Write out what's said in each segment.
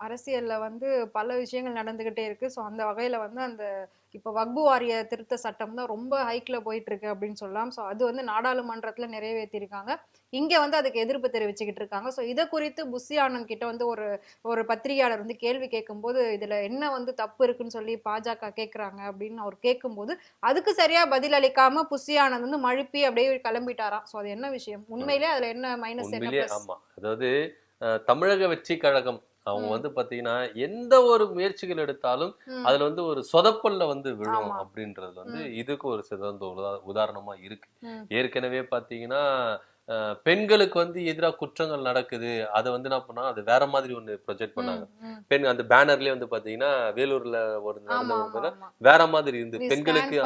அரசியல்ல வந்து பல விஷயங்கள் நடந்துகிட்டே இருக்கு. ஸோ அந்த வகையில வந்து அந்த இப்போ வக்பு வாரிய திருத்த சட்டம் தான் ரொம்ப ஹைக்ல போயிட்டு இருக்கு அப்படின்னு சொல்லலாம். ஸோ அது வந்து நாடாளுமன்றத்துல நிறைவேற்றிருக்காங்க. இங்க வந்து அதுக்கு எதிர்ப்பு தெரிவிச்சுக்கிட்டு இருக்காங்க. ஸோ இதை குறித்து புஷி ஆனந்த் கிட்ட வந்து ஒரு ஒரு பத்திரிகையாளர் வந்து கேள்வி கேட்கும்போது இதுல என்ன வந்து தப்பு இருக்குன்னு சொல்லி பாஜக கேட்குறாங்க? அப்படின்னு அவர் கேட்கும்போது அதுக்கு சரியா பதில் அளிக்காம புஷி ஆனந்த் வந்து மழுப்பி அப்படியே கிளம்பிட்டாராம். ஸோ அது என்ன விஷயம்? உண்மையிலே அதுல என்ன மைனஸ் என்ன அதாவது தமிழக வெற்றி கழகம் அவங்க. வந்து பாத்தீங்கன்னா எந்த ஒரு முயற்சிகள் எடுத்தாலும். அதுல வந்து ஒரு சொதப்பல்ல வந்து விழும். அப்படின்றது வந்து. இதுக்கு ஒரு சிறந்த உதா- உதாரணமா இருக்கு. ஏற்கனவே பாத்தீங்கன்னா பெண்களுக்கு வந்து எதிராக குற்றங்கள் நடக்குது. அதை வந்து என்ன பண்ணா அது வேற மாதிரி ஒண்ணு ப்ரொஜெக்ட் பண்ணாங்க. பெண் அந்த பேனர்லயே வந்து பாத்தீங்கன்னா வேலூர்ல ஒரு வேற மாதிரி இருந்து பெண்களுக்கு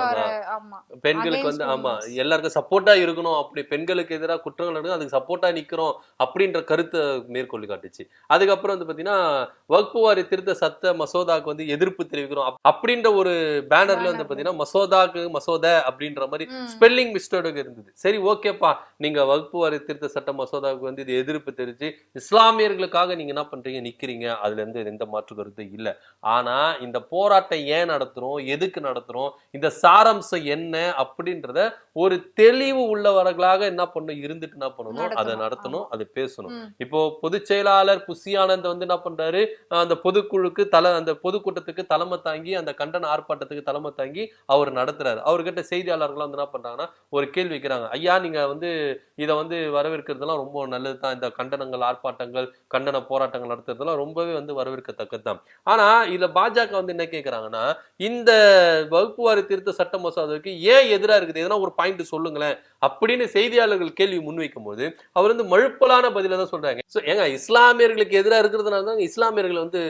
பெண்களுக்கு வந்து ஆமா. எல்லாருக்கும் சப்போர்ட்டா இருக்கணும். அப்படி பெண்களுக்கு எதிராக குற்றங்கள் நடக்குது அதுக்கு சப்போர்ட்டா நிக்கிறோம் அப்படின்ற கருத்தை மேற்கொள்ளி காட்டுச்சு. அதுக்கப்புறம் வந்து பாத்தீங்கன்னா வகுப்பு வாரி திருத்த சட்ட மசோதாக்கு வந்து எதிர்ப்பு தெரிவிக்கிறோம். அப்- அப்படின்ற ஒரு பேனர்ல வந்து. பாத்தீங்கன்னா மசோதாக்கு மசோதா அப்படின்ற மாதிரி. ஸ்பெல்லிங் மிஸ்டேக் இருந்தது. சரி ஓகேப்பா நீங்க வகுப்பு வாரி திருத்த சட்ட மசோதாவுக்கு வந்து இது எதிர்ப்பு தெரிவிச்சு இஸ்லாமியர்களுக்காக நீங்க என்ன பண்றீங்க? நிக்கிறீங்க. அதுல இருந்து எந்த மாற்று கருத்து இல்ல. ஆனா இந்த போராட்டம் ஏன் நடத்துறோம்? எதுக்கு நடத்துறோம்? இந்த சாராம்சம் என்ன? அப்படின்றத ஒரு தெளிவு உள்ளவர்களாக என்ன பண்ணணும்? இருந்துட்டு என்ன பண்ணணும்? அதை நடத்தணும், அதை பேசணும். இப்போ பொதுச் செயலாளர் புசி ஆனந்த் வந்து என்ன பண்றாரு? அந்த பொதுக்குழுக்கு தலை அந்த பொதுக்கூட்டத்துக்கு தலைமை தாங்கி அந்த கண்டன ஆர்ப்பாட்டத்துக்கு தலைமை தாங்கி அவர் நடத்துறாரு. அவர்கிட்ட செய்தியாளர்கள் வந்து என்ன பண்றாங்கன்னா ஒரு கேள்வி வைக்கிறாங்க ஐயா நீங்க வந்து இதை வந்து வரவேற்கிறதுலாம் ரொம்ப நல்லது தான் இந்த கண்டனங்கள் ஆர்ப்பாட்டங்கள் கண்டன போராட்டங்கள் நடத்துறதுலாம் ரொம்பவே வந்து வரவேற்கத்தக்கது தான் ஆனா இதுல பாஜக வந்து என்ன கேட்குறாங்கன்னா இந்த வகுப்பு வாரி திருத்த சட்ட மசோதாவுக்கு ஏன் எதிராக இருக்குது? எதனா ஒரு பாயிண்ட் சொல்லுங்களேன் அப்படின்னு செய்தியாளர்கள் கேள்வி முன்வைக்கும் போது அவர் வந்து மழுப்பலான பதில தான் சொல்றாங்க ஏங்க இஸ்லாமியர்களுக்கு எதிராக இருக்கிறதுனால தான் இஸ்லாமியர்கள் வந்து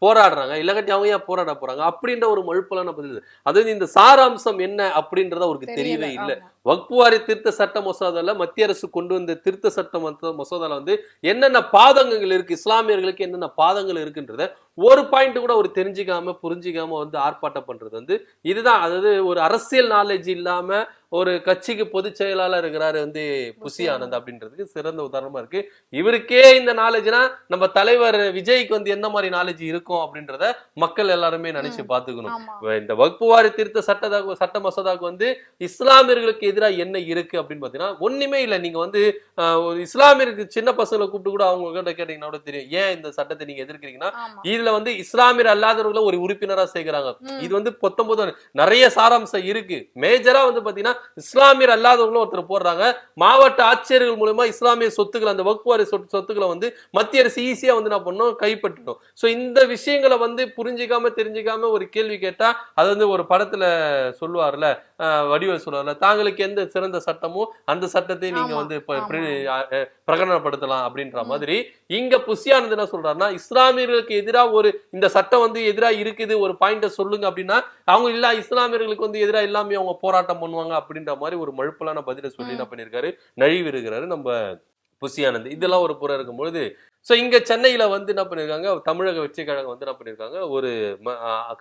போராடுறாங்க. இல்லகட்டி அவங்க ஏன் போராட போறாங்க? அப்படின்ற ஒரு மழுப்பலான பதில். அதாவது இந்த சாராம்சம் என்ன அப்படின்றத அவருக்கு தெரியவே இல்லை. ஆமா. வக்பு வாரி திருத்த சட்ட மசோதால மத்திய அரசு கொண்டு வந்த திருத்த சட்ட மசோ- மசோதால வந்து என்னென்ன பாதகங்கள் இருக்கு? இஸ்லாமியர்களுக்கு என்னென்ன பாதங்கள் இருக்குன்றத ஒரு பாயிண்ட் கூட அவர் தெரிஞ்சுக்காம புரிஞ்சிக்காம வந்து ஆர்ப்பாட்டம் பண்றது வந்து இதுதான். அதாவது ஒரு அரசியல் நாலேஜ் இல்லாம ஒரு கட்சிக்கு பொதுச் செயலாளர் இருக்கிறாரு வந்து புசி ஆனந்த் அப்படின்றதுக்கு சிறந்த உதாரணமா இருக்கு. இவருக்கே இந்த நாலேஜ்னா நம்ம தலைவர் விஜய்க்கு வந்து என்ன மாதிரி நாலேஜ் இருக்கும் அப்படின்றத மக்கள் எல்லாருமே நினைச்சு பாத்துக்கணும் இந்த வகுப்பு வாரி திருத்த சட்ட சட்ட மசோதாவுக்கு வந்து இஸ்லாமியர்களுக்கு எதிராக என்ன இருக்கு அப்படின்னு பாத்தீங்கன்னா ஒண்ணுமே இல்லை. நீங்க வந்து ஒரு இஸ்லாமியருக்கு சின்ன பசங்களை கூப்பிட்டு கூட அவங்க கிட்ட கேட்டீங்கன்னா கூட தெரியும். ஏன் இந்த சட்டத்தை நீங்க எதிர்க்கிறீங்கன்னா இதுல வந்து இஸ்லாமியர் அல்லாதவர்களை ஒரு உறுப்பினரா சேர்க்கிறாங்க. இது வந்து பத்தொன்பது நிறைய சாராம்சம் இருக்கு. மேஜரா வந்து பாத்தீங்கன்னா இஸ்லாமியர் அல்லாதவங்களும் ஒருத்தர் போடுறாங்க. மாவட்ட ஆட்சியர்கள் மூலமா இஸ்லாமிய சொத்துக்களை அந்த வகுப்பு வாரி சொத்து சொத்துக்களை வந்து மத்திய அரசு ஈஸியா வந்து என்ன பண்ணணும் கைப்பற்றணும். சோ இந்த விஷயங்களை வந்து புரிஞ்சிக்காம தெரிஞ்சுக்காம ஒரு கேள்வி கேட்டா அது வந்து ஒரு படத்துல சொல்லுவார்ல வடிவேல் சொல்லுவார்ல தாங்களுக்கு எந்த சிறந்த சட்டமோ அந்த சட்டத்தை நீங்க வந்து பிரகடனப்படுத்தலாம் அப்படின்ற. மாதிரி. இங்க புசியானது என்ன சொல்றாருன்னா இஸ்லாமியர்களுக்கு எதிரா ஒரு இந்த சட்டம் வந்து எதிரா இருக்குது ஒரு பாயிண்ட சொல்லுங்க அப்படின்னா அவங்க இல்ல இஸ்லாமியர்களுக்கு வந்து எதிரா எல்லாமே அவங்க போராட்டம் பண்ணுவாங்க அப்படின்ற மாதிரி ஒரு மழுப்பலான பதில சொல்லி என்ன பண்ணிருக்காரு நழுவி இருக்கிறாரு நம்ம புசியானந்த் இதெல்லாம் ஒரு புறம் இருக்கும்பொழுது சோ இங்க சென்னையில வந்து என்ன பண்ணிருக்காங்க? தமிழக வெற்றி கழகம் வந்து என்ன பண்ணிருக்காங்க? ஒரு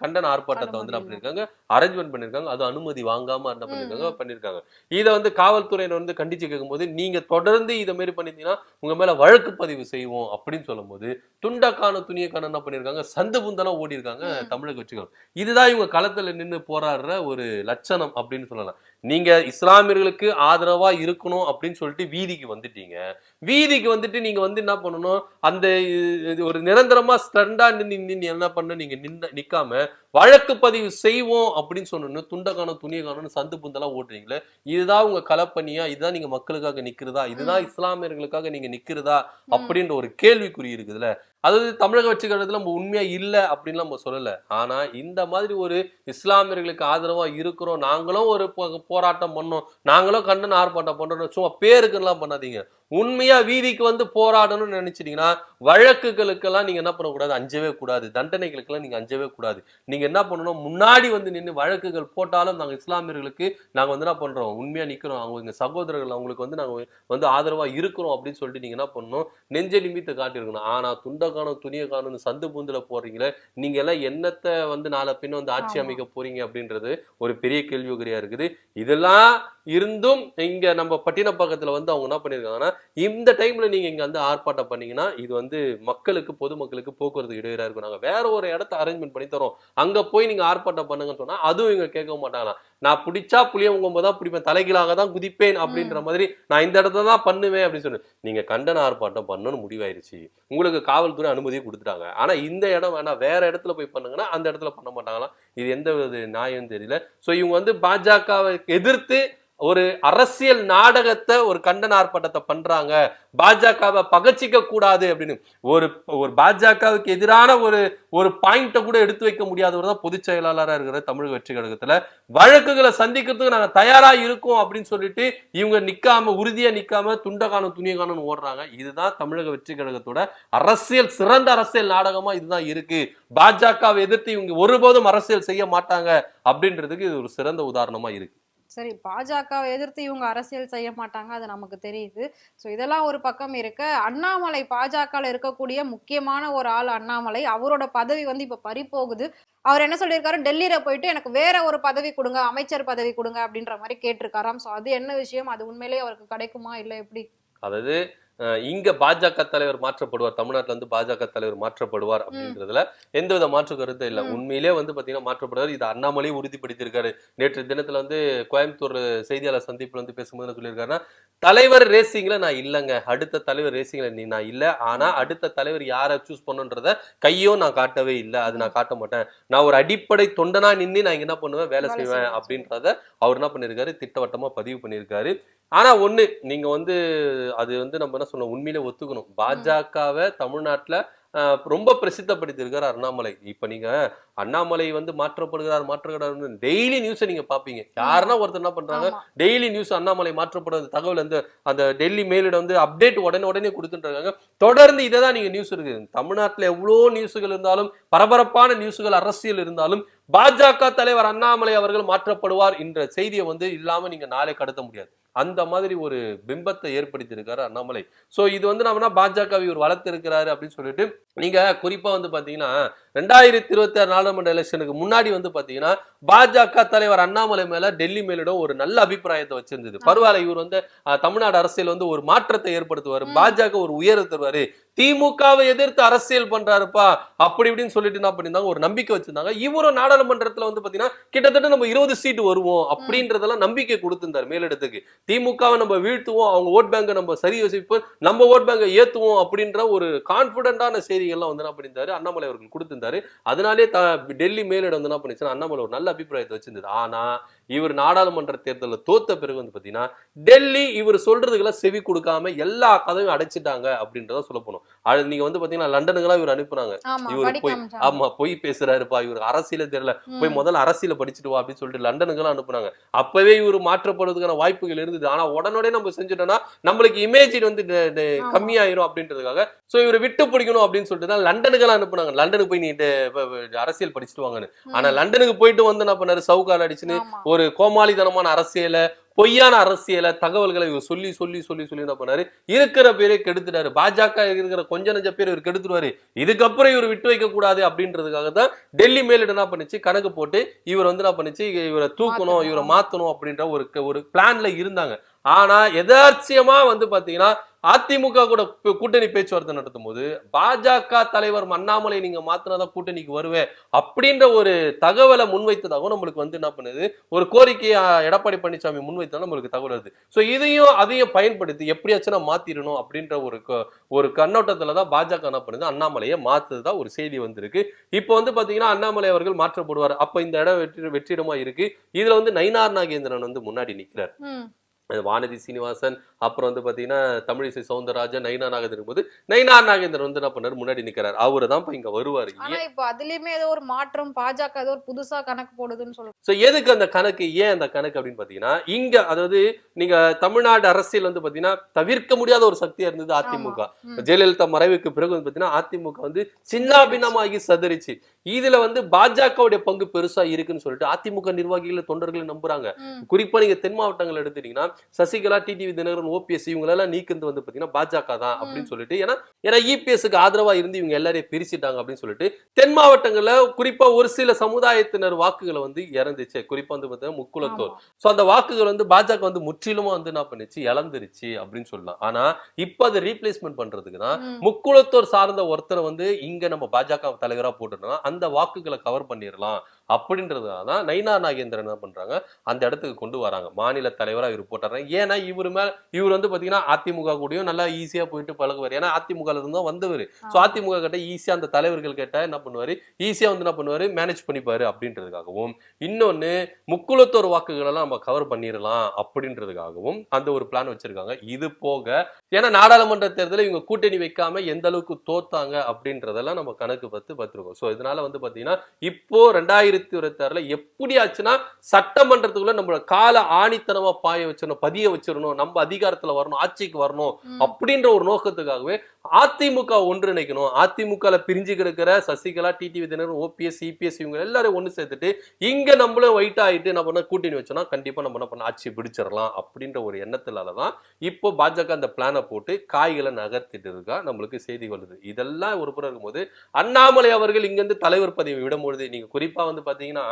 கண்டன ஆர்ப்பாட்டத்தை வந்து என்ன அனுமதி பண்ணிருக்காங்க? அரேஞ்ச்மெண்ட் பண்ணிருக்காங்க. அது அனுமதி வாங்காம என்ன பண்ணிருக்காங்க? ம். பண்ணிருக்காங்க. இதை வந்து காவல்துறையினர் வந்து கண்டிச்சு கேட்கும்போது நீங்க தொடர்ந்து இதை மாதிரி பண்ணிருந்தீங்கன்னா உங்க மேல வழக்கு பதிவு செய்வோம் அப்படின்னு சொல்லும்போது துண்டக்கான துணியக்கான என்ன பண்ணிருக்காங்க? சந்து புந்தெல்லாம் ஓடி இருக்காங்க. தமிழக கட்சிகள் இதுதான் இவங்க களத்துல நின்னு போராடுற ஒரு லட்சணம் அப்படின்னு சொல்லலாம். நீங்க இஸ்லாமியர்களுக்கு ஆதரவா இருக்கணும் அப்படின்னு சொல்லிட்டு வீதிக்கு வந்துட்டீங்க. வீதிக்கு வந்துட்டு நீங்க வந்து என்ன பண்ணணும்? அந்த இது ஒரு நிரந்தரமா ஸ்டண்டா நின்று நின்று என்ன பண்ண? நீங்க நின்ன நிக்காம வழக்கு பதிவு செய்வோம் அப்படின்னு சொன்னோன்னு துண்டக்கானம் துணியக்கானு சந்து புந்தெல்லாம் ஓட்டுறீங்களே இதுதான் உங்க களப்பணியா இதுதான் நீங்க மக்களுக்காக நிக்கிறதா? இதுதான் இஸ்லாமியர்களுக்காக நீங்க நிக்கிறதா? அப்படின்ற ஒரு கேள்விக்குறி இருக்குதுல்ல? அதாவது தமிழக வெற்றி கழகத்தில் நம்ம உண்மையாக இல்லை அப்படின்னு நம்ம சொல்லலை. ஆனால் இந்த மாதிரி ஒரு இஸ்லாமியர்களுக்கு ஆதரவாக இருக்கிறோம் நாங்களும் ஒரு போராட்டம் பண்ணோம் நாங்களும் கண்டன ஆர்ப்பாட்டம் பண்ணுறோம் சும்மா பேருக்குலாம் பண்ணாதீங்க. உண்மையா வீதிக்கு வந்து போராடணும்னு நினைச்சிட்டீங்கன்னா வழக்குகளுக்கெல்லாம் நீங்க என்ன பண்ணக்கூடாது? அஞ்சவே கூடாது. தண்டனைகளுக்கெல்லாம் நீங்க அஞ்சவே கூடாது. நீங்க என்ன பண்ணணும்? முன்னாடி வந்து நின்று வழக்குகள் போட்டாலும் நாங்க இஸ்லாமியர்களுக்கு நாங்க வந்து என்ன பண்றோம்? உண்மையா நிக்கிறோம். அவங்க எங்க சகோதரர்கள் அவங்களுக்கு வந்து நாங்க வந்து ஆதரவா இருக்கிறோம் அப்படின்னு சொல்லிட்டு நீங்க என்ன பண்ணணும்? நெஞ்ச நிமித்த காட்டியிருக்கணும். ஆனா துண்ட துண்டை காணும் துணியை காணும்னு சந்து பூந்துல போறீங்களே நீங்க எல்லாம் என்னத்தை வந்து நாளை பின்ன வந்து ஆட்சி. அமைக்க போறீங்க அப்படின்றது ஒரு பெரிய கேள்விக்குறியா இருக்குது. இதெல்லாம் இருந்தும் இங்க நம்ம பட்டினப்பாக்கத்துல வந்து அவங்க என்ன பண்ணிருக்காங்கன்னா இந்த டைம்ல நீங்க இங்க வந்து ஆர்ப்பாட்டம் பண்ணீங்கன்னா இது வந்து மக்களுக்கு பொதுமக்களுக்கு போக்குவரத்து இடையூறா இருக்கும். நாங்க வேற ஒரு இடத்த அரேஞ்ச்மெண்ட் பண்ணி தரோம். அங்க போய் நீங்க ஆர்ப்பாட்டம் பண்ணுங்கன்னு சொன்னா அதுவும் இவங்க கேட்க மாட்டாங்களாம். நான் பிடிச்சா புளியவங்க தான் பிடிப்பேன் தலைகீழாக தான் குதிப்பேன் அப்படின்ற மாதிரி நான் இந்த இடத்துல தான் பண்ணுவேன் அப்படின்னு சொல்லி. நீங்க கண்டன ஆர்ப்பாட்டம் பண்ணணும்னு முடிவாயிருச்சு. உங்களுக்கு காவல்துறை அனுமதியை கொடுத்துட்டாங்க. ஆனா இந்த இடம் வேணாம் வேற இடத்துல போய் பண்ணுங்கன்னா அந்த இடத்துல பண்ண மாட்டாங்களாம். இது எந்த வித நியாயம் தெரியல. சோ இவங்க வந்து பாஜகவை எதிர்த்து ஒரு அரசியல் நாடகத்தை ஒரு கண்டன ஆர்ப்பாட்டத்தை பண்றாங்க. பாஜகவை பகச்சிக்க கூடாது அப்படின்னு. ஒரு ஒரு பாஜகவுக்கு எதிரான ஒரு ஒரு பாயிண்ட கூட எடுத்து வைக்க முடியாதவர் தான் பொதுச் செயலாளரா இருக்கிற தமிழக வெற்றி கழகத்துல வழக்குகளை சந்திக்கிறதுக்கு நாங்க தயாரா இருக்கோம் அப்படின்னு சொல்லிட்டு இவங்க நிக்காம உறுதியா நிக்காம துண்ட காணும் ஓடுறாங்க. இதுதான் தமிழக வெற்றி கழகத்தோட அரசியல் சிறந்த அரசியல் நாடகமா இதுதான் இருக்கு. பாஜகவை எதிர்த்து இவங்க ஒருபோதும் அரசியல் செய்ய மாட்டாங்க அப்படின்றதுக்கு இது ஒரு சிறந்த உதாரணமா இருக்கு. சரி பாஜகவை எதிர்த்து இவங்க அரசியல் செய்ய மாட்டாங்க அது நமக்கு தெரியுது. ஸோ இதெல்லாம் ஒரு பக்கம் இருக்க. அண்ணாமலை பாஜகவில் இருக்கக்கூடிய முக்கியமான ஒரு ஆள் அண்ணாமலை. அவரோட பதவி வந்து இப்போ பறிப்போகுது அவர் என்ன சொல்லியிருக்காரு? டெல்லியில போயிட்டு எனக்கு வேற ஒரு பதவி கொடுங்க அமைச்சர் பதவி கொடுங்க அப்படின்ற மாதிரி கேட்டிருக்காராம். ஸோ அது என்ன விஷயம்? அது உண்மையிலேயே அவருக்கு கிடைக்குமா? இல்லை எப்படி? அதாவது இங்க பாஜக தலைவர் மாற்றப்படுவார் தமிழ்நாட்டுல இருந்து பாஜக தலைவர் மாற்றப்படுவார் அப்படின்றதுல எந்தவித மாற்று கருத்தும் இல்ல. உண்மையிலே வந்து பாத்தீங்கன்னா மாற்றப்படுவார். இது அண்ணாமலையும் உறுதிப்படுத்தியிருக்காரு. நேற்று தினத்துல வந்து கோயம்புத்தூர் செய்தியாளர் சந்திப்புல வந்து பேசும்போது சொல்லியிருக்காருன்னா தலைவர் ரேசிங்ல நான் இல்லைங்க. அடுத்த தலைவர் ரேசிங்ல நீ நான் இல்ல. ஆனா அடுத்த தலைவர் யாரை சூஸ் பண்ணுன்றத கையோ நான் காட்டவே இல்லை. அது நான் காட்ட மாட்டேன். நான் ஒரு அடிப்படை தொண்டனா நின்னு நான் என்ன பண்ணுவேன்? வேலை செய்வேன். அப்படின்றத அவர் என்ன பண்ணியிருக்காரு? திட்டவட்டமா பதிவு பண்ணியிருக்காரு. ஆனா ஒண்ணு நீங்க வந்து அது வந்து நம்ம என்ன சொல்லணும் உண்மையிலே ஒத்துக்கணும். பாஜகவை தமிழ்நாட்டுல ரொம்ப பிரசித்தப்படுத்தியிருக்காரு அண்ணாமலை. இப்ப நீங்க அண்ணாமலை வந்து மாற்றப்படுகிறார் மாற்றப்படுகிறார் டெய்லி நியூஸை நீங்க பாப்பீங்க. யாருன்னா ஒருத்தர் என்ன பண்றாங்க? டெய்லி நியூஸ் அண்ணாமலை மாற்றப்படுறது தகவல் வந்து அந்த டெல்லி மேலிட வந்து அப்டேட் உடனே உடனே கொடுத்துட்டு தொடர்ந்து இதை தான் நீங்க நியூஸ் இருக்கு. தமிழ்நாட்டுல எவ்வளோ நியூஸுகள் இருந்தாலும் பரபரப்பான நியூஸுகள் அரசியல் இருந்தாலும் பாஜக தலைவர் அண்ணாமலை அவர்கள் மாற்றப்படுவார் என்ற செய்தியை வந்து இல்லாம நீங்க நாளை கடத்த முடியாது. அந்த மாதிரி ஒரு பிம்பத்தை ஏற்படுத்தி இருக்காரு அண்ணாமலை. சோ இது வந்து நம்மனா பாஜக இவர் வளர்த்து இருக்கிறாரு அப்படின்னு சொல்லிட்டு நீங்க குறிப்பா வந்து பாத்தீங்கன்னா ரெண்டாயிரத்தி இருபத்தி ஆறு நாடாளுமன்ற எலெக்ஷனுக்கு முன்னாடி வந்து பாத்தீங்கன்னா பாஜக தலைவர் அண்ணாமலை மேல டெல்லி மேலிடம் ஒரு நல்ல அபிப்பிராயத்தை வச்சிருந்தது. பரவாயில்ல இவர் வந்து தமிழ்நாடு அரசியல் வந்து ஒரு மாற்றத்தை ஏற்படுத்துவாரு. பாஜக ஒரு உயர தருவாரு. திமுகவை எதிர்த்து அரசியல் பண்றாருப்பா அப்படி இப்படின்னு சொல்லிட்டு என்ன பண்ணிருந்தாங்க ஒரு நம்பிக்கை வச்சிருந்தாங்க. இவரும் நாடாளுமன்றத்துல வந்து பாத்தீங்கன்னா கிட்டத்தட்ட நம்ம இருபது சீட்டு வருவோம் அப்படின்றதெல்லாம் நம்பிக்கை கொடுத்திருந்தார் மேலிடத்துக்கு. திமுகவை நம்ம வீழ்த்துவோம் அவங்க ஓட் பேங்கை நம்ம சரி வசிப்போம் நம்ம ஓட் பேங்கை ஏத்துவோம் அப்படின்ற ஒரு கான்பிடண்டான செய்திகள்லாம் வந்து என்ன பண்ணியிருந்தாரு? அண்ணாமலை அவர்கள் கொடுத்திருந்தாரு. அதனாலே த டெல்லி மேலிடம் வந்து என்ன பண்ணிச்சுன்னா அண்ணாமலை ஒரு நல்ல அபிப்பிராயத்தை வச்சிருந்தது. ஆனா இவர் நாடாளுமன்ற தேர்தலில் தோத்த பிறகு வந்து பாத்தீங்கன்னா டெல்லி இவர் சொல்றதுக்கெல்லாம் செவி கொடுக்காம எல்லா கதவையும் அடைச்சிட்டாங்க அப்படின்றத சொல்ல போனோம். அது நீங்க வந்து பாத்தீங்கன்னா லண்டனுக்கெல்லாம் இவர் அனுப்புனாங்க ஆமா இவரு போய். ஆமா பொய் பேசுறாருப்பா இவர் அரசியல தெரியல போய். முதல்ல அரசியல படிச்சுட்டு வா அப்படின்னு சொல்லிட்டு லண்டனுக்கெல்லாம் அனுப்புனாங்க அப்பவே இவர் மாற்றப்படுறதுக்கான வாய்ப்புகள் இருந்தது ஆனா உடனே நம்ம செஞ்சுட்டோம்னா நம்மளுக்கு இமேஜ் வந்து. கம்மியாயிரும் அப்படின்றதுக்காக சோ இவரை விட்டு பிடிக்கணும் அப்படின்னு சொல்லிட்டு தான் லண்டனுக்கெல்லாம் அனுப்புனாங்க லண்டனுக்கு போய் நீ அரசியல் படிச்சுட்டு வாங்கன்னு ஆனா. லண்டனுக்கு போயிட்டு வந்து என்ன பண்ணாரு சவுக்கால் அடிச்சுன்னு. ஒரு கோமாளித்தனமான அரசியலை பொய்யான அரசியலை தகவல்களை இவர் சொல்லி சொல்லி சொல்லி சொல்லி என்ன பண்ணாரு? இருக்கிற பேரே கெடுத்துட்டாரு. பாஜக இருக்கிற கொஞ்ச நஞ்ச பேர் இவர் கெடுத்துருவாரு. இதுக்கப்புறம் இவர் விட்டு வைக்க கூடாது அப்படின்றதுக்காக தான் டெல்லி மேலிடம் என்ன பண்ணுச்சு? கணக்கு போட்டு இவர் வந்து என்ன பண்ணுச்சு? இவரை தூக்கணும் இவரை மாத்தணும் அப்படின்ற ஒரு ஒரு பிளான்ல இருந்தாங்க. ஆனா எதார்ச்சியமா வந்து பாத்தீங்கன்னா அதிமுக கூட கூட்டணி பேச்சுவார்த்தை நடத்தும் போது பாஜக தலைவர் அண்ணாமலை நீங்க மாத்தினாதான் கூட்டணிக்கு வருவேன் அப்படின்ற ஒரு தகவலை முன்வைத்ததாகவும் நம்மளுக்கு வந்து என்ன பண்ணுது? ஒரு கோரிக்கையை எடப்பாடி பழனிசாமி முன்வைத்தா நம்மளுக்கு தகவல் வருது. சோ இதையும் அதையும் பயன்படுத்தி எப்படியாச்சும் நான் மாத்திரணும் அப்படின்ற ஒரு க- ஒரு கண்ணோட்டத்துல தான் பாஜக என்ன பண்ணுது? அண்ணாமலையை மாத்துறதா ஒரு செய்தி வந்திருக்கு. இப்போ வந்து பாத்தீங்கன்னா அண்ணாமலை அவர்கள் மாற்றப்படுவார். அப்ப இந்த இடம் வெற்றி வெற்றிடமா இருக்கு. இதுல வந்து நயினார் நாகேந்திரன் வந்து முன்னாடி நிக்கிறார். வானதி சீனிவாசன் அப்புறம் வந்து பாத்தீங்கன்னா தமிழிசை சவுந்தரராஜன் நயினார் நாகேந்திரன் போது நயினார் நாகேந்திரன் வந்து என்ன பண்ணாரு? முன்னாடி நிக்கிறார். அவரு தான் இப்ப இங்க வருவாரு ஆனா இப்போ அதுலயுமே ஏதோ ஒரு மாற்றம் பாஜக ஏதோ ஒரு புதுசா கணக்கு போடுதுன்னு சொல்றாங்க சோ எதுக்கு அந்த கணக்கு? ஏன் அந்த கணக்கு அப்படின்னு பாத்தீங்கன்னா இங்க அதாவது நீங்க தமிழ்நாடு அரசியல் வந்து பாத்தீங்கன்னா தவிர்க்க முடியாத ஒரு சக்தியா இருந்தது அதிமுக. ஜெயலலிதா மறைவுக்கு பிறகு வந்து பாத்தீங்கன்னா அதிமுக வந்து சின்னாபின்னமாகி சதறிச்சு. இதுல வந்து பாஜகவுடைய பங்கு பெருசா இருக்குன்னு சொல்லிட்டு அதிமுக நிர்வாகிகள் தொண்டர்கள் நம்புறாங்க. ம். குறிப்பா நீங்க தென் மாவட்டங்கள் எடுத்துட்டீங்கன்னா சசிகலா டிடிவி தினகரன் ஓபிஎஸ் இவங்களெல்லாம் நீக்கிறது வந்து பாத்தீங்கன்னா பாஜக தான் அப்படின்னு சொல்லிட்டு ஏன்னா ஏன்னா இபிஎஸ்க்கு ஆதரவா இருந்து இவங்க எல்லாரையும் பிரிச்சுட்டாங்க அப்படின்னு சொல்லிட்டு தென் மாவட்டங்கள்ல குறிப்பா ஒரு சில சமுதாயத்தினர் வாக்குகளை வந்து இறந்துச்சு. குறிப்பா வந்து பாத்தீங்கன்னா முக்குளத்தோர். சோ அந்த வாக்குகள் வந்து பாஜக வந்து முற்றிலுமா வந்து என்ன பண்ணுச்சு? இழந்துருச்சு அப்படின்னு சொல்லலாம். ஆனா இப்ப அதை ரீப்ளேஸ்மெண்ட் பண்றதுக்கு தான். முக்குளத்தோர் சார்ந்த ஒருத்தரை வந்து இங்க நம்ம பாஜக தலைவரா போட்டுட்டோம்னா அந்த வாக்குகளை கவர் பண்ணிடலாம். அப்படின்றதுனால தான் நைனா நாகேந்திரன் என்ன பண்றாங்க? அந்த இடத்துக்கு கொண்டு வராங்க. மாநில தலைவரா இவர் போட்டுறாங்க ஏன்னா இவர் மேல இவர் வந்து பாத்தீங்கன்னா அதிமுக கூடயும் நல்லா ஈஸியா போயிட்டு பழகுவார். ஏன்னா அதிமுக இருந்தும் வந்தவர். சோ அதிமுக கிட்ட ஈஸியா அந்த தலைவர்கள் கிட்ட என்ன பண்ணுவாரு? ஈஸியா வந்து என்ன பண்ணுவாரு? மேனேஜ் பண்ணிப்பாரு அப்படின்றதுக்காகவும். இன்னொன்னு முக்குளத்தோர் வாக்குகள் எல்லாம் நம்ம கவர் பண்ணிடலாம் அப்படின்றதுக்காகவும் அந்த ஒரு பிளான் வச்சிருக்காங்க. இது போக ஏன்னா நாடாளுமன்ற தேர்தலில் இவங்க கூட்டணி வைக்காம எந்த அளவுக்கு தோத்தாங்க அப்படின்றதெல்லாம் நம்ம கணக்கு பார்த்து பார்த்துருக்கோம். ஸோ இதனால வந்து பாத்தீங்கன்னா இப்போ ரெண்டாயிரத்தி இருபத்தி ஆறுல எப்படி ஆச்சுன்னா சட்டமன்றத்துக்குள்ள நம்மளோட கால ஆணித்தனமா பாய வச்சிடணும் பதிய வச்சிடணும் நம்ம அதிகாரத்துல வரணும் ஆட்சிக்கு வரணும். அப்படின்ற ஒரு நோக்கத்துக்காகவே அதிமுக ஒன்றிணைக்கணும். அதிமுகல பிரிஞ்சு கிடக்கிற சசிகலா டிடிவி தினகரன் ஓபிஎஸ் சிபிஎஸ் இவங்க எல்லாரும் ஒண்ணு சேர்த்துட்டு இங்க நம்மளும் ஒயிட் ஆயிட்டு நம்ம பண்ண கூட்டணி வச்சோம்னா கண்டிப்பா நம்ம என்ன பண்ண ஆட்சி பிடிச்சிடலாம் அப்படின்ற ஒரு எண்ணத்தினால தான் இப்போ பாஜக அந்த பிளானை போட்டு காய்களை நகர்த்திட்டு இருக்கா நம்மளுக்கு செய்தி வருது இதெல்லாம் ஒரு புறம் இருக்கும்போது அண்ணாமலை அவர்கள் இங்க இருந்து தலைவர் பதவி விடும்பொழுது நீங்க குறிப்பா வந்து பாத்தீங்கன்னா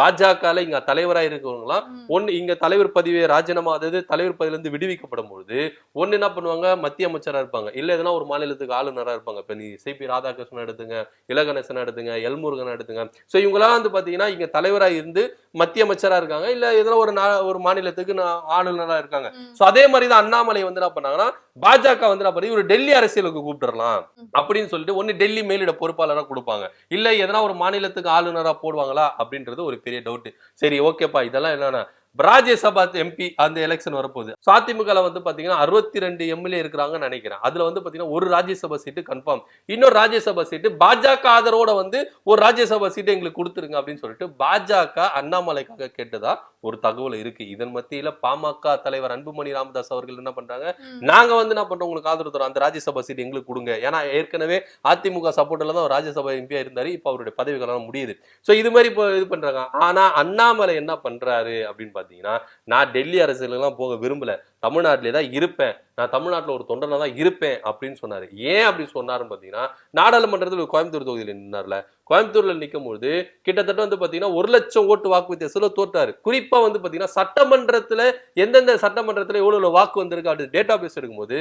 பாஜகல இங்க தலைவரா இருக்கவங்களாம். ஒன்னு இங்க தலைவர் பதவியை ராஜினாமா அதாவது தலைவர் பதவியில இருந்து விடுவிக்கப்படும் பொழுது ஒன்னு என்ன பண்ணுவாங்க? மத்திய அமைச்சரா இருப்பாங்க. இல்ல எதனா ஒரு மாநிலத்துக்கு ஆளுநரா இருப்பாங்க. இப்ப நீ சிபி ராதாகிருஷ்ணன் எடுத்துங்க இலகணேசன் எடுத்துங்க எல்முருகன் எடுத்துங்க. சோ இவங்கெல்லாம் வந்து பாத்தீங்கன்னா இங்க தலைவரா இருந்து மத்திய அமைச்சரா இருக்காங்க. இல்ல எதனா ஒரு ஒரு மாநிலத்துக்கு ஆளுநரா இருக்காங்க. சோ அதே மாதிரி தான் அண்ணாமலை வந்து என்ன பண்ணாங்கன்னா பாஜக வந்து பண்ணி இவர் டெல்லி அரசியலுக்கு கூப்பிட்டுறலாம். அப்படின்னு சொல்லிட்டு ஒன்னு டெல்லி மேலிட பொறுப்பாளரா கொடுப்பாங்க இல்ல எதனா ஒரு மாநிலத்துக்கு ஆளுநரா போடுவாங்களா அப்படின்றது ஒரு பெரிய டவுட் சரி ஓகேப்பா இதெல்லாம் என்னன்னா ராஜ்யசபா எம்பி அந்த எலெக்ஷன் வரப்போகுது. So, அதிமுகல வந்து பாத்தீங்கன்னா அறுபத்தி ரெண்டு எம்எல்ஏ இருக்கிறாங்கன்னு நினைக்கிறேன். அதுல வந்து பாத்தீங்கன்னா ஒரு ராஜ்யசபா சீட்டு கன்ஃபார்ம் இன்னொரு ராஜ்யசபா சீட்டு பாஜக ஆதரவோட வந்து ஒரு ராஜ்யசபா சீட்டு எங்களுக்கு கொடுத்துருங்க அப்படின்னு சொல்லிட்டு பாஜக அண்ணாமலைக்காக கேட்டதா ஒரு தகவல் இருக்கு. இதன் மத்தியில பாமக தலைவர் அன்புமணி ராமதாஸ் அவர்கள் என்ன பண்றாங்க. நாங்க வந்து என்ன பண்றோம்? உங்களுக்கு ஆதரவு தரோம். அந்த ராஜ்யசபா சீட் எங்களுக்கு கொடுங்க. ஏன்னா ஏற்கனவே அதிமுக சப்போர்ட்ல தான் ராஜ்யசபா எம்பியா இருந்தாரு. இப்ப அவருடைய பதவிகளாம் முடியுது. சோ இது மாதிரி இப்போ இது பண்றாங்க. ஆனா அண்ணாமலை என்ன பண்றாரு அப்படின்னு பார்த்தீங்கன்னா நான் டெல்லி அரசியலுக்குலாம் போக விரும்பலை. தமிழ்நாட்டிலே தான் இருப்பேன். நான் தமிழ்நாட்டில் ஒரு தொண்டனாக தான் இருப்பேன் அப்படின்னு சொன்னார். ஏன் அப்படி சொன்னாருன்னு பார்த்தீங்கன்னா நாடாளுமன்றத்தில் கோயம்புத்தூர் தொகுதியில் நின்னார்ல. கோயம்புத்தூரில் நிற்கும் பொழுது கிட்டத்தட்ட வந்து பார்த்தீங்கன்னா ஒரு லட்சம் ஓட்டு வாக்கு வித்தியாசத்தில் தோற்றார். குறிப்பாக வந்து பார்த்தீங்கன்னா சட்டமன்றத்தில் எந்தெந்த சட்டமன்றத்தில் எவ்வளோ எவ்வளோ வாக்கு வந்திருக்கு அப்படி டேட்டா பேஸ் எடுக்கும்போது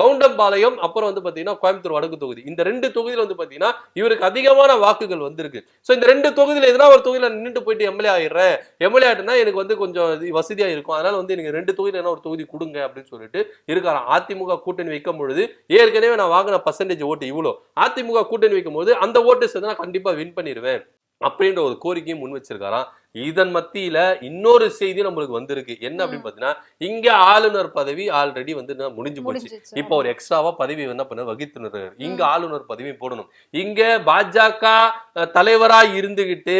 கவுண்டம்பாளையம் அப்புறம் வந்து பார்த்தீங்கன்னா கோயம்புத்தூர் வடக்கு தொகுதி. இந்த ரெண்டு தொகுதியில் வந்து பார்த்தீங்கன்னா இவருக்கு அதிகமான வாக்குகள் வந்திருக்கு. ஸோ இந்த ரெண்டு தொகுதியில் எதனா ஒரு தொகுதியில் நின்றுட்டு போயிட்டு எம்எல்ஏ ஆயிடுறேன். எம்எல்ஏ ஆகிட்டேன்னா எனக்கு வந்து கொஞ்சம் இது இருக்கும். அதனால வந்து எனக்கு ரெண்டு தொகுதியில் என்ன ஒரு தொகுதி கொடுங்க அப்படின்னு சொல்லிட்டு இருக்காராம். அதிமுக கூட்டணி வைக்கும் பொழுது ஏற்கனவே நான் வாங்கின பர்சன்டேஜ் ஓட்டு இவ்வளோ. அதிமுக கூட்டணி வைக்கும் போது அந்த ஓட்டு சேர்ந்து நான் கண்டிப்பா வின் பண்ணிடுவேன் அப்படின்ற ஒரு கோரிக்கையும் முன் வச்சிருக்காராம். இதன் மத்தியில இன்னொரு செய்தி நம்மளுக்கு வந்திருக்கு. என்ன அப்படின்னு பாத்தீங்கன்னா இங்க ஆளுநர் பதவி ஆல்ரெடி வந்து முடிஞ்சு போச்சு. இப்போ ஒரு எக்ஸ்ட்ராவா பதவி என்ன பண்ண வகித்துனர் இங்க ஆளுநர் பதவி போடணும். இங்க பாஜக தலைவரா இருந்துகிட்டு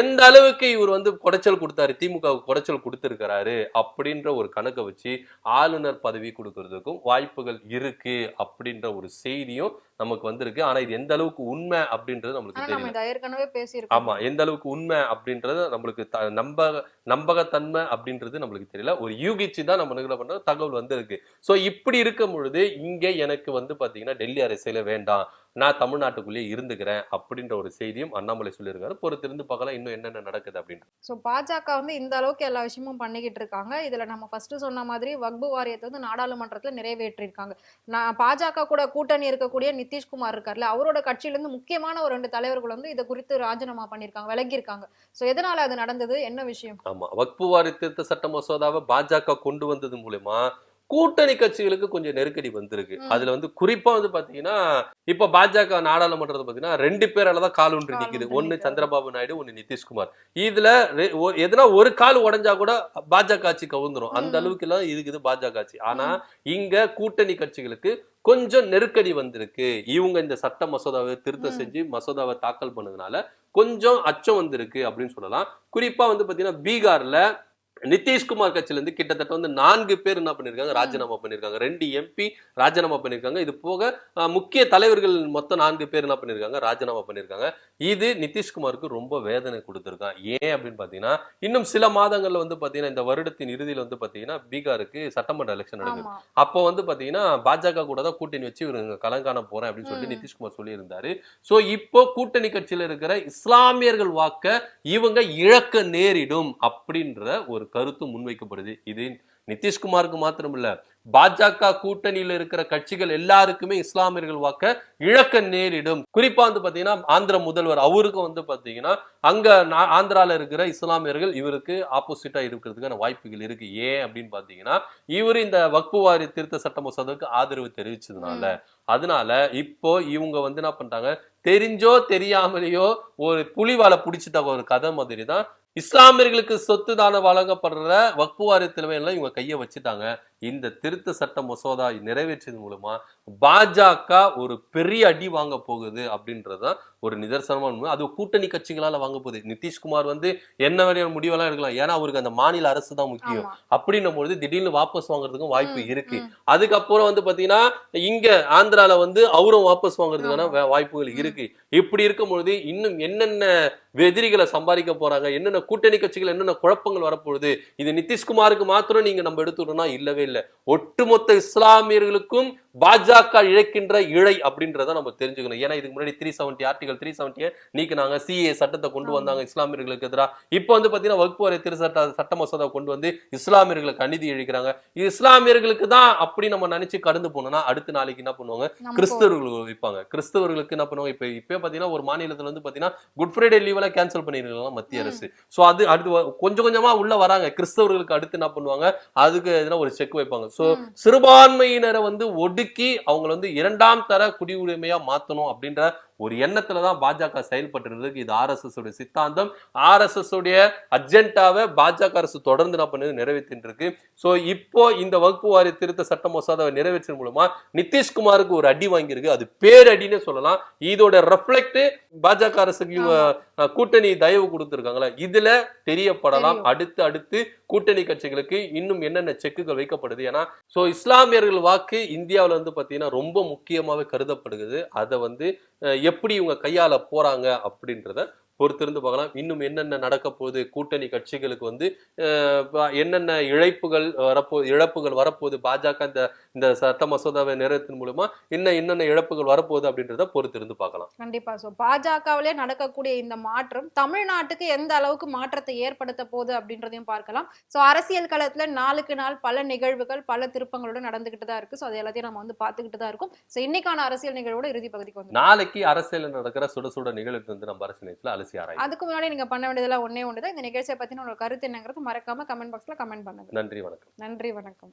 எந்த அளவுக்கு இவர் வந்து குடைச்சல் கொடுத்தாரு திமுக குடைச்சல் கொடுத்திருக்கிறாரு அப்படின்ற ஒரு கணக்கை வச்சு ஆளுநர் பதவி கொடுக்கறதுக்கும் வாய்ப்புகள் இருக்கு அப்படின்ற ஒரு செய்தியும் நமக்கு வந்திருக்கு. ஆனா இது எந்த அளவுக்கு உண்மை அப்படின்றது நம்மளுக்கு இதை ஏற்கனவே பேசியிருக்கோம். ஆமா எந்த அளவுக்கு உண்மை அப்படின்றது நம்மளுக்கு நம்ப நம்பகத்தன்மை அப்படின்றது நம்மளுக்கு தெரியல. ஒரு யூகிச்சு தான் நம்ம நிகழ பண்ற தகவல் வந்திருக்கு. சோ இப்படி இருக்கும் பொழுது இங்க எனக்கு வந்து பாத்தீங்கன்னா டெல்லி அரசியல வேண்டாம். நான் தமிழ்நாட்டுக்குள்ளேயே இருந்துக்கிறேன் அப்படின்ற ஒரு செய்தியும் அண்ணாமலை சொல்லியிருக்காரு. பொறுத்திருந்து பார்க்கலாம் இன்னும் என்னென்ன நடக்குது அப்படின்னு ஸோ பாஜக வந்து இந்த அளவுக்கு எல்லா விஷயமும் பண்ணிக்கிட்டு இருக்காங்க. இதுல நம்ம ஃபர்ஸ்ட் சொன்ன மாதிரி வக்பு வாரியத்தை வந்து நாடாளுமன்றத்துல நிறைவேற்றிருக்காங்க. நான் பாஜக கூட கூட்டணி இருக்கக்கூடிய நிதிஷ்குமார் இருக்கார்ல அவரோட கட்சியில இருந்து முக்கியமான ஒரு ரெண்டு தலைவர்கள் வந்து இதை குறித்து ராஜினாமா பண்ணியிருக்காங்க விலகியிருக்காங்க ஸோ எதனால அது நடந்தது? என்ன விஷயம்? ஆமா வக்பு வாரி திருத்த சட்ட மசோதாவை பாஜக கொண்டு வந்தது மூலமா கூட்டணி கட்சிகளுக்கு கொஞ்சம் நெருக்கடி வந்திருக்கு. அதுல வந்து குறிப்பா வந்து பாத்தீங்கன்னா இப்ப பாஜக நாடாளுமன்றத்தை பாத்தீங்கன்னா ரெண்டு பேரால தான் கால் ஒன்று நிக்குது. ஒன்னு. சந்திரபாபு நாயுடு ஒன்னு நிதிஷ்குமார். இதுல எதனா ஒரு கால் உடைஞ்சா கூட பாஜக ஆட்சி கவுந்துரும். அந்த. அளவுக்கு எல்லாம் இருக்குது பாஜக ஆட்சி. ஆனா இங்க கூட்டணி கட்சிகளுக்கு கொஞ்சம் நெருக்கடி வந்திருக்கு இவங்க இந்த சட்ட மசோதாவை திருத்தம். செஞ்சு மசோதாவை தாக்கல் பண்ணதுனால கொஞ்சம் அச்சம் வந்திருக்கு அப்படின்னு சொல்லலாம் குறிப்பா வந்து பாத்தீங்கன்னா பீகார்ல நிதிஷ்குமார் கட்சியில இருந்து கிட்டத்தட்ட வந்து நான்கு பேர் என்ன பண்ணிருக்காங்க? ராஜினாமா பண்ணிருக்காங்க. ரெண்டு எம்பி ராஜினாமா பண்ணிருக்காங்க. இது போக முக்கிய தலைவர்கள் மொத்தம் நான்கு பேர் என்ன பண்ணிருக்காங்க? ராஜினாமா பண்ணிருக்காங்க. இது நிதிஷ்குமாருக்கு ரொம்ப வேதனை கொடுத்திருக்கான் ஏன் அப்படின்னு பாத்தீங்கன்னா இன்னும் சில மாதங்கள்ல வந்து பாத்தீங்கன்னா இந்த வருடத்தின் இறுதியில வந்து பாத்தீங்கன்னா பீகாருக்கு சட்டமன்ற எலெக்ஷன் நடக்குது. அப்போ வந்து பாத்தீங்கன்னா பாஜக கூட தான் கூட்டணி வச்சு இவங்க கலங்கான போறேன் அப்படின்னு சொல்லிட்டு. நிதிஷ்குமார் சொல்லியிருந்தாரு. சோ இப்போ கூட்டணி கட்சியில இருக்கிற இஸ்லாமியர்கள் வாக்க இவங்க இழக்க நேரிடும் அப்படின்ற ஒரு கருத்து முன்வைக்கப்படுது. இது நிதிஷ்குமாருக்கு மாத்திரம் இல்ல பாஜக கூட்டணியில இருக்கிற கட்சிகள் எல்லாருக்குமே இஸ்லாமியர்கள் வாக்க இழக்க நேரிடும். குறிப்பா வந்து பாத்தீங்கன்னா ஆந்திர முதல்வர் அவருக்கும் வந்து பாத்தீங்கன்னா அங்க ஆந்திரால இருக்கிற இஸ்லாமியர்கள் இவருக்கு ஆப்போசிட்டா இருக்கிறதுக்கான வாய்ப்புகள் இருக்கு. ஏன் அப்படின்னு பாத்தீங்கன்னா இவர் இந்த வக்பு வாரி திருத்த சட்ட மசோதாவுக்கு ஆதரவு தெரிவிச்சதுனால. அதனால இப்போ இவங்க வந்து என்ன பண்றாங்க தெரிஞ்சோ தெரியாமலேயோ ஒரு புலிவாலை பிடிச்சிட்ட ஒரு கதை மாதிரி தான் இஸ்லாமியர்களுக்கு சொத்து தானம் வழங்கப்படுற வக்பு வாரியத்தில் எல்லாம் இவங்க கையை வச்சுட்டாங்க. இந்த திருத்த சட்ட மசோதா நிறைவேற்றியது மூலமா பாஜக ஒரு பெரிய அடி வாங்க போகுது அப்படின்றதுதான் ஒரு நிதர்சனமான அது கூட்டணி கட்சிகளால வாங்க போகுது. நிதிஷ்குமார் வந்து என்ன வரையான முடிவெல்லாம் எடுக்கலாம். ஏன்னா அவருக்கு அந்த மாநில அரசு தான் முக்கியம். அப்படின்னும் பொழுது திடீர்னு வாபஸ் வாங்குறதுக்கும் வாய்ப்பு இருக்கு. அதுக்கப்புறம் வந்து பாத்தீங்கன்னா இங்க ஆந்திரால வந்து அவரும் வாபஸ் வாங்குறதுக்கான வாய்ப்புகள். இருக்கு. இப்படி இருக்கும் பொழுது இன்னும் என்னென்ன எதிரிகளை சம்பாதிக்க போறாங்க? என்னென்ன கூட்டணி கட்சிகள் என்னென்ன குழப்பங்கள் வரப்போகுது? இது நிதிஷ்குமாருக்கு மாத்திரம் நீங்க நம்ம எடுத்துட்டோம்னா இல்லவே இல்லை. ஒட்டுமொத்த இஸ்லாமியர்களுக்கும் பாஜக இழைக்கின்ற இழை அப்படின்றத நம்ம தெரிஞ்சுக்கணும். ஏன்னா இதுக்கு முன்னாடி த்ரீ செவன்டி ஆர்டிகல் த்ரீ செவன்டியை நீக்கினாங்க. சிஏ சட்டத்தை கொண்டு. வந்தாங்க இஸ்லாமியர்களுக்கு எதிராக இப்போ வந்து பாத்தீங்கன்னா வகுப்பு திரு சட்ட சட்ட மசோதா கொண்டு வந்து இஸ்லாமியர்களுக்கு அநீதி இழைக்கிறாங்க. இஸ்லாமியர்களுக்கு தான் அப்படி நம்ம நினைச்சு கடந்து போனோம்னா அடுத்த நாளைக்கு என்ன பண்ணுவாங்க? நமக்கு கிறிஸ்தவர்களுக்கு வைப்பாங்க. கிறிஸ்தவர்களுக்கு என்ன பண்ணுவாங்க? இப்ப இப்ப பாத்தீங்கன்னா ஒரு மாநிலத்துல வந்து பாத்தீங்கன்னா குட் ஃப்ரைடே லீவ் எல்லாம் கேன்சல் பண்ணிருக்காங்க மத்திய. அரசு. சோ அது அடுத்து கொஞ்சம் கொஞ்சமா உள்ள வராங்க. கிறிஸ்தவர்களுக்கு அடுத்து என்ன பண்ணுவாங்க? அதுக்கு எதுனா ஒரு செக் வைப்பாங்க சோ ம். சிறுபான்மையினரை வந்து ஒடுக்கி அவங்கள வந்து இரண்டாம் தர குடியுரிமையா மாத்தணும் அப்படின்ற ஒரு எண்ணத்துல தான் பாஜக செயல்பட்டு இது ஆர்எஸ்எஸ் உடைய சித்தாந்தம். ஆர்எஸ்எஸ் உடைய அஜெண்டாவை பாஜக அரசு தொடர்ந்து என்ன பண்ணுது? நிறைவேற்றிட்டு இருக்கு சோ இப்போ இந்த வகுப்பு வாரி திருத்த சட்ட மசோதாவை நிறைவேற்றின் மூலமா நிதிஷ்குமாருக்கு ஒரு அடி வாங்கியிருக்கு. அது பேரடின்னு சொல்லலாம். இதோட ரெஃப்ளெக்ட் பாஜக அரசுக்கு கூட்டணி தயவு கொடுத்திருக்காங்களா. இதுல தெரியப்படலாம். அடுத்து அடுத்து கூட்டணி கட்சிகளுக்கு இன்னும் என்னென்ன செக்குகள் வைக்கப்படுது? ஏன்னா சோ இஸ்லாமியர்கள் வாக்கு இந்தியாவுல வந்து பாத்தீங்கன்னா ரொம்ப முக்கியமாவே கருதப்படுகிறது. அதை வந்து எப்படி இவங்க கையால் போகிறாங்க அப்படின்றத பொறுத்திருந்து பார்க்கலாம். இன்னும் என்னென்ன நடக்க போகுது? கூட்டணி கட்சிகளுக்கு வந்து என்னென்ன இழைப்புகள் வரப்போ இழப்புகள் வரப்போகுது? பாஜக இந்த இந்த சட்ட மசோதாவை நிறைவேற்றின் மூலமா இன்னும் என்னென்ன இழப்புகள் வரப்போகுது அப்படின்றத பொறுத்திருந்து பார்க்கலாம். கண்டிப்பா. சோ பாஜகவிலே நடக்கக்கூடிய இந்த மாற்றம் தமிழ்நாட்டுக்கு எந்த அளவுக்கு மாற்றத்தை ஏற்படுத்த போகுது அப்படின்றதையும் பார்க்கலாம். சோ அரசியல் களத்துல நாளுக்கு நாள் பல நிகழ்வுகள் பல திருப்பங்களோட நடந்துகிட்டு தான் இருக்கு. சோ அது எல்லாத்தையும் நம்ம வந்து பாத்துக்கிட்டு தான் இருக்கோம். சோ இன்னைக்கான அரசியல் நிகழ்வோட இறுதி பகுதிக்கு வந்து நாளைக்கு அரசியல் நடக்கிற சுட சுட நிகழ்வு வந்து நம்ம அரசு நேரத்தில் அலசி ஆராயும் அதுக்கு முன்னாடி நீங்க பண்ண வேண்டியதெல்லாம் ஒண்ணே ஒண்ணுதான். இந்த நிகழ்ச்சியை பத்தின உங்களோட கருத்து என்னங்கிறது மறக்காம கமெண்ட் பாக்ஸ்ல கமெண்ட் பண்ணுங்க. நன்றி வணக்கம். நன்றி வணக்கம்.